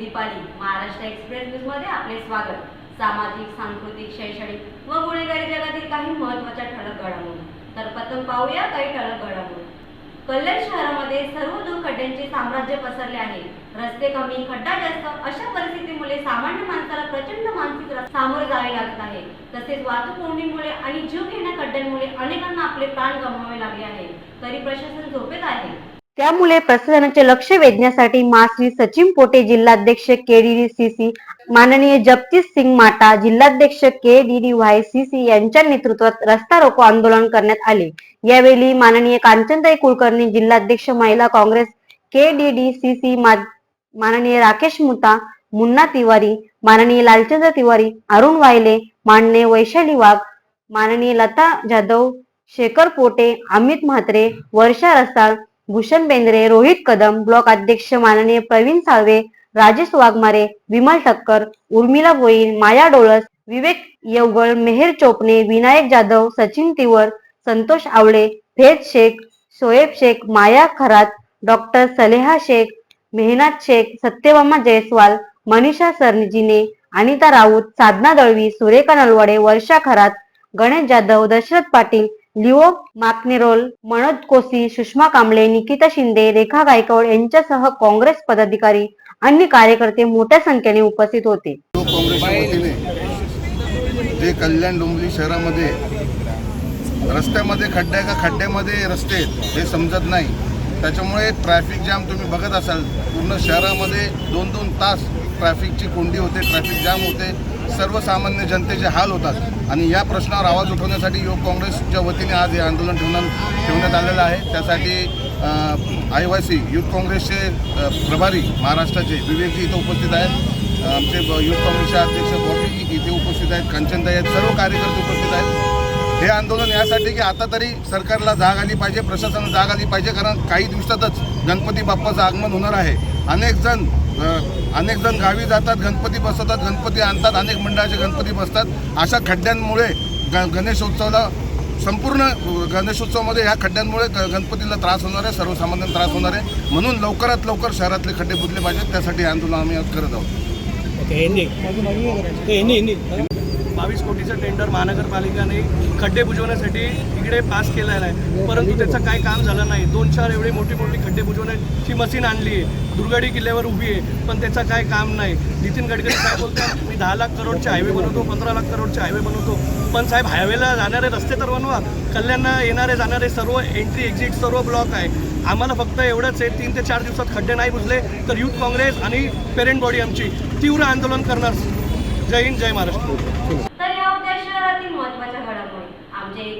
Deepali Maharashtra express न्यूजमध्ये आपले स्वागत. सामाजिक सांस्कृतिक शैक्षणिक व गुन्हेगारी जगातील काही महत्त्वाच्या ठळक घडामोडी. तर प्रथम पाहूया काही ठळक घडामोडी. कल्याण शहरामध्ये सर्व दुर्घटनांचे साम्राज्य पसरले आहे. रस्ते कमी खड्डा जास्त अशा परिस्थितीमुळे सामान्य माणसाला प्रचंड मानसिक सामोरे जावे लागत आहे. तसेच वाहतूक कोंडीमुळे आणि जीव घेण्या खड्ड्यांमुळे अनेकांना आपले प्राण गमावे लागले आहे. तरी प्रशासन झोपेत आहे. त्यामुळे प्रशासनाचे लक्ष वेधण्यासाठी महाश्री सचिन पोटे जिल्हाध्यक्ष केडीडीसीसी माननीय जगदीश सिंग माटा जिल्हाध्यक्ष K D D Y C C यांच्या नेतृत्वात रस्ता रोको आंदोलन करण्यात आले. यावेळी माननीय कांचनताई कुलकर्णी जिल्हाध्यक्ष महिला Congress K D D C C माननीय राकेश मुता मुन्ना तिवारी माननीय लालचंद्र तिवारी अरुण वायले माननीय वैशाली वाघ माननीय लता जाधव शेखर पोटे अमित म्हात्रे वर्षा रसाळ भूषण बेंद्रे रोहित कदम ब्लॉक अध्यक्ष माननीय प्रवीण साळवे राजेश वाघमारे विमल ठक्कर उर्मिला भोईर माया डोळस विवेक येवगळ मेहर चोपणे विनायक जाधव सचिन तिवर संतोष आवळे फेद शेख शोएब शेख माया खरात डॉक्टर सलेहा शेख मेहनात शेख सत्यभामा जयस्वाल मनीषा सरजिने अनिता राऊत साधना दळवी सुरेखा नलवडे वर्षा खरात गणेश जाधव दशरथ पाटील लिओ माकनेरोल मनोज कोसी सुषमा कांबळे निकिता शिंदे रेखा गायकवाड यांच्यासह काँग्रेस पदाधिकारी अन्य कार्यकर्ते मोठ्या संख्येने उपस्थित होते. जे कल्याण डोंबिवली शहरामध्ये रस्त्यामध्ये खड्ड्या का खड्ड्यामध्ये रस्ते हे समजत नाही. त्याच्यामुळे ट्रॅफिक जाम तुम्ही बघत असाल पूर्ण शहरामध्ये दोन दोन तास ट्रॅफिकची कोंडी होते ट्रॅफिक जाम होते. सर्वसामान्य जनतेचे हाल होतात. आणि या प्रश्नावर आवाज उठवण्यासाठी युवक काँग्रेसच्या वतीने आज हे आंदोलन ठेवण्यात ठेवण्यात आलेलं आहे. त्यासाठी आय वाय सी युथ काँग्रेसचे प्रभारी महाराष्ट्राचे विवेकजी इथं उपस्थित आहेत. आमचे युथ काँग्रेसचे अध्यक्ष बॉबी इथे उपस्थित आहेत. कांचनताई आहेत. सर्व कार्यकर्ते उपस्थित आहेत. हे आंदोलन यासाठी की आता तरी सरकारला जाग आली पाहिजे प्रशासनाला जाग आली पाहिजे कारण काही दिवसातच गणपती बाप्पाचं आगमन होणार आहे. अनेक जण अनेक जण गावी जातात गणपती बसवतात गणपती आणतात अनेक मंडळाचे गणपती बसतात. अशा खड्ड्यांमुळे ग गणेशोत्सवाला संपूर्ण गणेशोत्सवामध्ये ह्या खड्ड्यांमुळे ग- गणपतीला त्रास होणार आहे सर्वसामान्यांना त्रास होणार आहे. म्हणून लवकरात लवकर शहरातले खड्डे बुजले पाहिजेत त्यासाठी आंदोलन आम्ही आज करत आहोत. बावीस कोटीचं टेंडर महानगरपालिकाने खड्डे बुजवण्यासाठी इकडे पास केलेला आहे. परंतु त्याचं काही काम झालं नाही. दोन चार एवढी मोठी मोठी खड्डे बुजवण्याची मशीन आणली आहे. दुर्गाडी किल्ल्यावर उभी आहे. पण त्याचं काय काम नाही. नितीन गडकरी काय बोलतात मी दहा लाख करोडचे हायवे बनवतो पंधरा लाख करोडचे हायवे बनवतो. पण साहेब हायवेला जाणारे रस्ते तर बनवा. कल्याणला येणारे जाणारे सर्व एंट्री एक्झिट सर्व ब्लॉक आहे. आम्हाला फक्त एवढंच आहे तीन ते चार दिवसात खड्डे नाही बुजले तर युथ काँग्रेस आणि पेरेंट बॉडी आमची तीव्र आंदोलन करणार. जय हिंद जय महाराष्ट्र तर या होत्या शहरातील महत्त्वाच्या घडामोडी